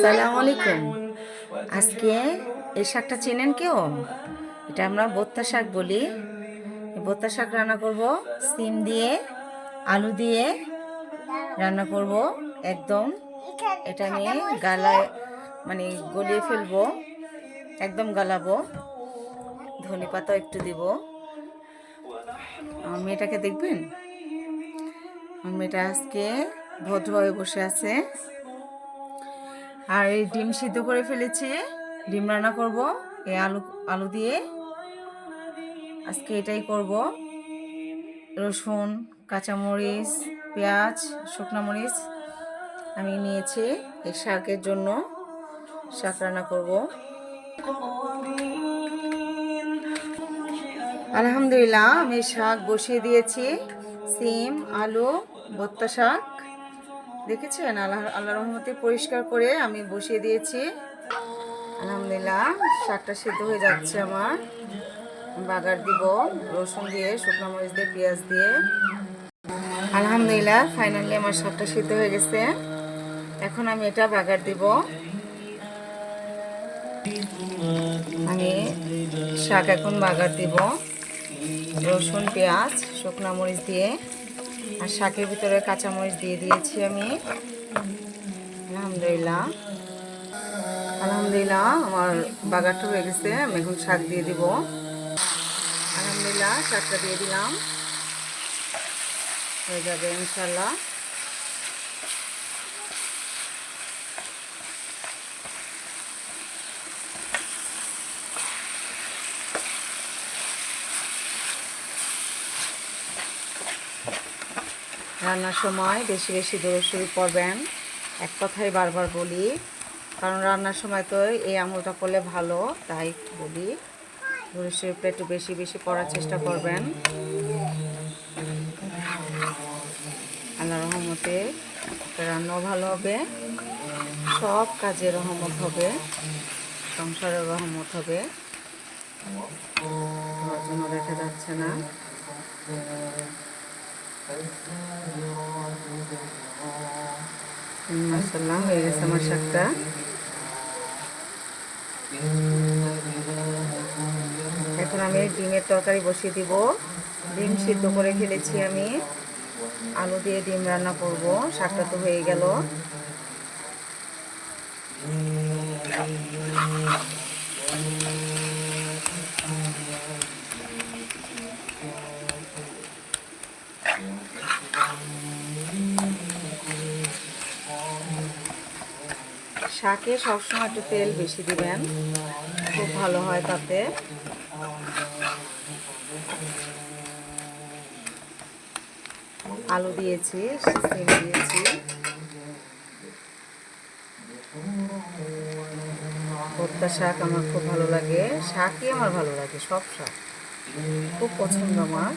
সালাম আলাইকুম। আজকে এই শাকটা চেনেন কেউ? এটা আমরা বোত্তা শাক বলি। বোত্তা শাক রান্না করব, সিম দিয়ে, আলু দিয়ে রান্না করব একদম। এটা আমি গালায় মানে গলিয়ে ফেলব, একদম গালাবো। ধনে পাতাও একটু দিব। আমার মেয়েটাকে দেখবেন? আমার মেয়েটা আজকে ভদ্রভাবে বসে আছে। আর এই ডিম সিদ্ধ করে ফেলেছি। ডিম রান্না করব, এই আলু আলু দিয়ে। আজকে এটাই করব। রসুন, কাঁচামরিচ, পেঁয়াজ, শুকনো মরিচ আমি নিয়েছি এই শাকের জন্য। শাক রান্না করব। আলহামদুলিল্লাহ, আমি শাক বসিয়ে দিয়েছি। সিম, আলু ভত্তা শাক। দেখেছেন? আল্লাহ আল্লাহ রহমতে পরিষ্কার করে আমি বসিয়ে দিয়েছি। আলহামদুলিল্লাহ, শাকটা সেদ্ধ হয়ে যাচ্ছে আমার। বাগার দিব, রসুন দিয়ে, শুকনো মরিচ দিয়ে, পেঁয়াজ দিয়ে। আলহামদুলিল্লাহ ফাইনালি আমার শাকটা সিদ্ধ হয়ে গেছে। এখন আমি এটা বাগার দিব। আমি শাক এখন বাগার দিব। রসুন, পেঁয়াজ, শুকনো মরিচ দিয়ে। আর শাকের ভিতরে কাঁচামরিচ দিয়ে দিয়েছি আমি। আলহামদুলিল্লাহ। আলহামদুলিল্লাহ, আমার বাগারটা হয়ে গেছে, আমি এখন শাক দিয়ে দিব। আলহামদুলিল্লাহ, শাকটা দিয়ে দিলাম। হয়ে যাবে ইনশাল্লাহ রান্নার সময় বেশি বেশি দৌড়শুরি করবেন। এক কথাই বারবার বলি, কারণ রান্নার সময় তো এই আঙুলটা করলে ভালো, তাই বলি। দৌড়শুরিটা একটু বেশি বেশি করার চেষ্টা করবেন। আল্লাহ রহমতে রান্নাও ভালো হবে, সব কাজে রহমত হবে, সংসারের রহমত হবে। দেখা যাচ্ছে না। মাসাল্লাহ হয়ে গেছে আমার শাকটা এখন আমি ডিমের তরকারি বসিয়ে দিব। ডিম সিদ্ধ করে ফেলেছি আমি। আলু দিয়ে ডিম রান্না করব। শাকটা তো হয়ে গেল। শাকে সবসময় একটু তেল বেশি দিবেন। খুব ভালো হয় তাতে। আলু দিয়েছি সিম দিয়েছি। ভর্তা শাক আমার খুব ভালো লাগে। শাকই আমার ভালো লাগে, সব শাক। খুব পছন্দ আমার।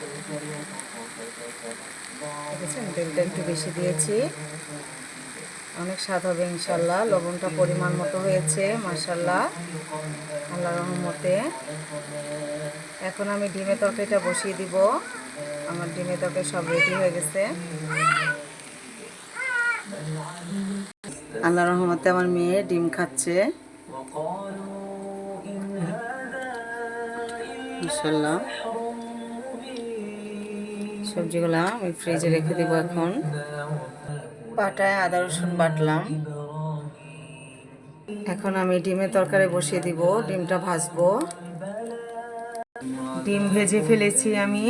দেখেছেন? তেলটা একটু বেশি দিয়েছি। অনেক স্বাদ হবে ইনশাল্লাহ লবণটা পরিমাণ মতো হয়েছে মাসাল্লাহ আল্লাহ রহমতে। এখন আমি ডিমের তরকারিটা বসিয়ে দিব। আমার ডিমের তরকারি সব রেডি হয়ে গেছে। আল্লাহ রহমতে আমার মেয়ে ডিম খাচ্ছে। ইনশাল্লাহ সবজিগুলো আমি ফ্রিজে রেখে দিব এখন। পাটায় আদা, রসুন বাটলাম। এখন আমি ডিমের তরকারি বসিয়ে দিব, ডিমটা ভাজবো। ডিম ভেজে ফেলেছি আমি,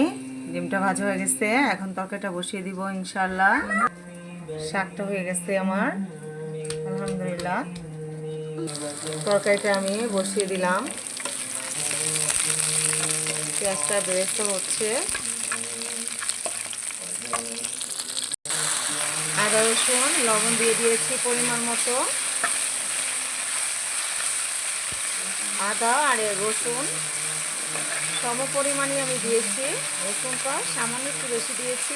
ডিমটা ভাজা হয়ে গেছে, এখন তরকারিটা বসিয়ে দিব ইনশাল্লাহ শাকটা হয়ে গেছে আমার, আলহামদুলিল্লাহ। তরকারিটা আমি বসিয়ে দিলাম। পেঁয়াজটা বেরেস্তা হচ্ছে। আদা রসুন লবণ দিয়ে দিয়েছি পরিমাণ মতো। আদা আর রসুন, সম পরিমাণে আমি দিয়েছি। রসুনটা সামান্য একটু বেশি দিয়েছি।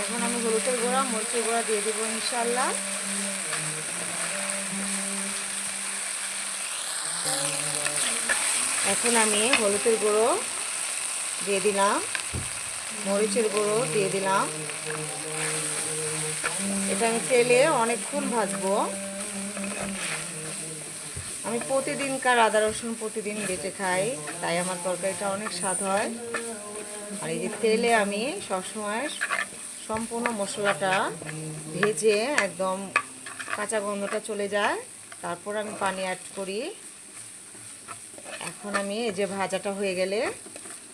এখন আমি হলুদের গোড়া, মরিচের গোড়া দিয়ে দেবো ইনশাল্লাহ এখন আমি হলুদের গুঁড়ো দিয়ে দিলাম। মরিচের গুঁড়ো দিয়ে দিলাম। এটা আমি তেলে অনেকক্ষণ ভাজবো। আমি প্রতিদিনকার আদা রসুন প্রতিদিন বেটে খাই, তাই আমার তরকারিটা অনেক স্বাদ হয়। আর এই যে তেলে আমি সবসময় সম্পূর্ণ মশলাটা ভেজে একদম কাঁচা গন্ধটা চলে যায়। তারপর আমি পানি অ্যাড করি। এখন আমি এই যে ভাজাটা হয়ে গেলে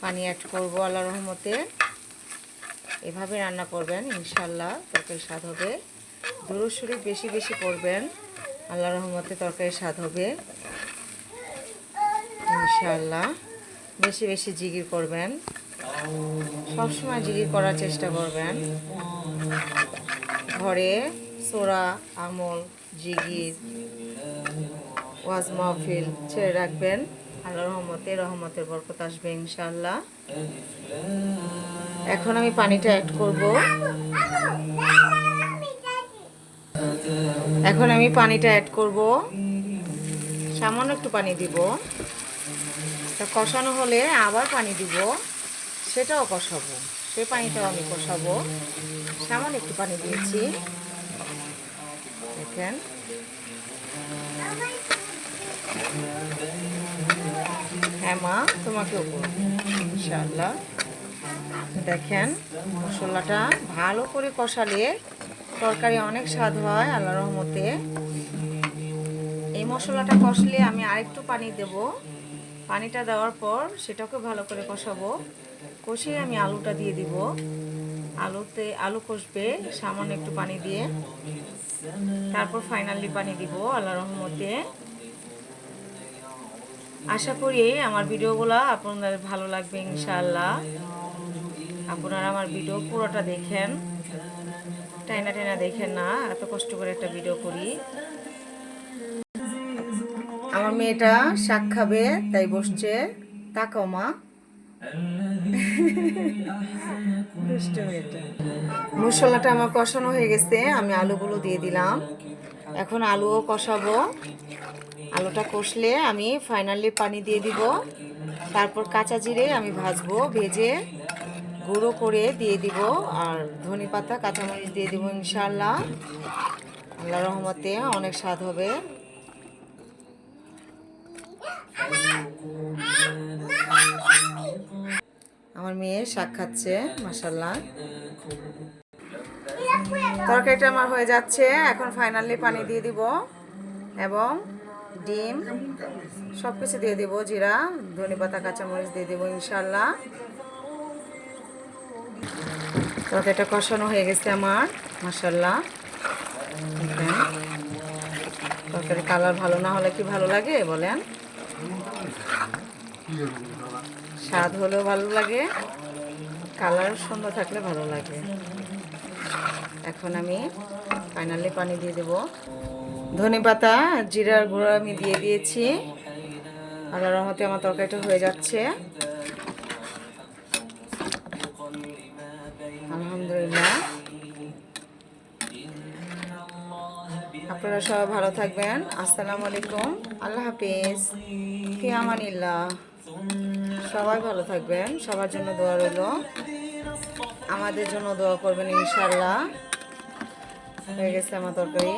পানি অ্যাড করব আল্লাহ রহমতে। এভাবে রান্না করবেন ইনশাল্লাহ তরকারি স্বাদ হবে। দুরু শরীফ বেশি বেশি করবেন আল্লাহ রহমতে তরকারি স্বাদ হবে। ইনশাল্লাহ বেশি বেশি জিগির করবেন, সবসময় জিগির করার চেষ্টা করবেন। ঘরে সোরা, আমল জিগির ওয়াজ মাহফিল ছেড়ে রাখবেন, আল্লাহ রহমতে রহমতের বরকত আসবে ইনশাল্লাহ এখন আমি পানিটা অ্যাড করব। এখন আমি পানিটা অ্যাড করব। সামান্য একটু পানি দিব। তা কষানো হলে আবার পানি দিব। সেটাও কষাবো। সে পানিটাও আমি কষাবো। সামান্য একটু পানি দিয়েছি। দেখেন। হ্যাঁ মা, তোমাকেও করব। ইনশাআল্লাহ। দেখেন, মশলাটা ভালো করে কষালে তরকারি অনেক স্বাদ হয় আল্লাহ রহমতে। এই মশলাটা কষলে আমি আরেকটু পানি দেব। পানিটা দেওয়ার পর সেটাকে ভালো করে কষাবো। কষিয়ে আমি আলুটা দিয়ে দিব। আলুতে, আলু কষবে, সামান্য একটু পানি দিয়ে। তারপর ফাইনালি পানি দিব আল্লাহ রহমতে। আশা করি আমার ভিডিওগুলো আপনাদের ভালো লাগবে ইনশাআল্লাহ। আপনারা আমার ভিডিও পুরোটা দেখেন। টাইনা টাইনা দেখেন না এত কষ্ট করে একটা ভিডিও করি। আমার মেয়েটা শাক খাবে, তাই বসছে। তাকাও মা। মশলাটা আমার কষানো হয়ে গেছে, আমি আলুগুলো দিয়ে দিলাম। এখন আলুও কষাবো। আলুটা কষলে আমি ফাইনালি পানি দিয়ে দিব। তারপর কাঁচা জিরে আমি ভাজবো, ভেজে গুঁড়ো করে দিয়ে দিব আর ধনে পাতা, কাঁচামরিচ দিয়ে দিব ইনশাল্লাহ আল্লাহ রহমতে অনেক স্বাদ হবে। আমার মেয়ে শাক খাচ্ছে মাসাল্লাহ তরকারিটা আমার হয়ে যাচ্ছে, এখন ফাইনালি পানি দিয়ে দিব এবং ডিম সব কিছু দিয়ে দিব, জিরা, ধনে পাতা, কাঁচামরিচ দিয়ে দিব ইনশাল্লাহ তরকারিটা কষানো হয়ে গেছে আমার মাসাল্লাহ তরকারি কালার ভালো না হলে কি ভালো লাগে, বলেন। স্বাদ হলেও ভালো লাগে, কালার সুন্দর থাকলে ভালো লাগে। এখন আমি ফাইনালি পানি দিয়ে দেব। ধনে পাতা, জিরার গুঁড়ো আমি দিয়ে দিয়েছি। আল্লাহ রহমতে আমার তরকারিটা হয়ে যাচ্ছে আলহামদুলিল্লাহ আপনারা সবাই ভালো থাকবেন। আসসালামু আলাইকুম। আল্লাহ হাফিজ। ফি আমানিল্লাহ। সবাই ভালো থাকবেন। সবার জন্য দোয়া রইল। আমাদের জন্য দোয়া করবেন ইনশাল্লাহ হয়ে গেছে আমার তরকারি।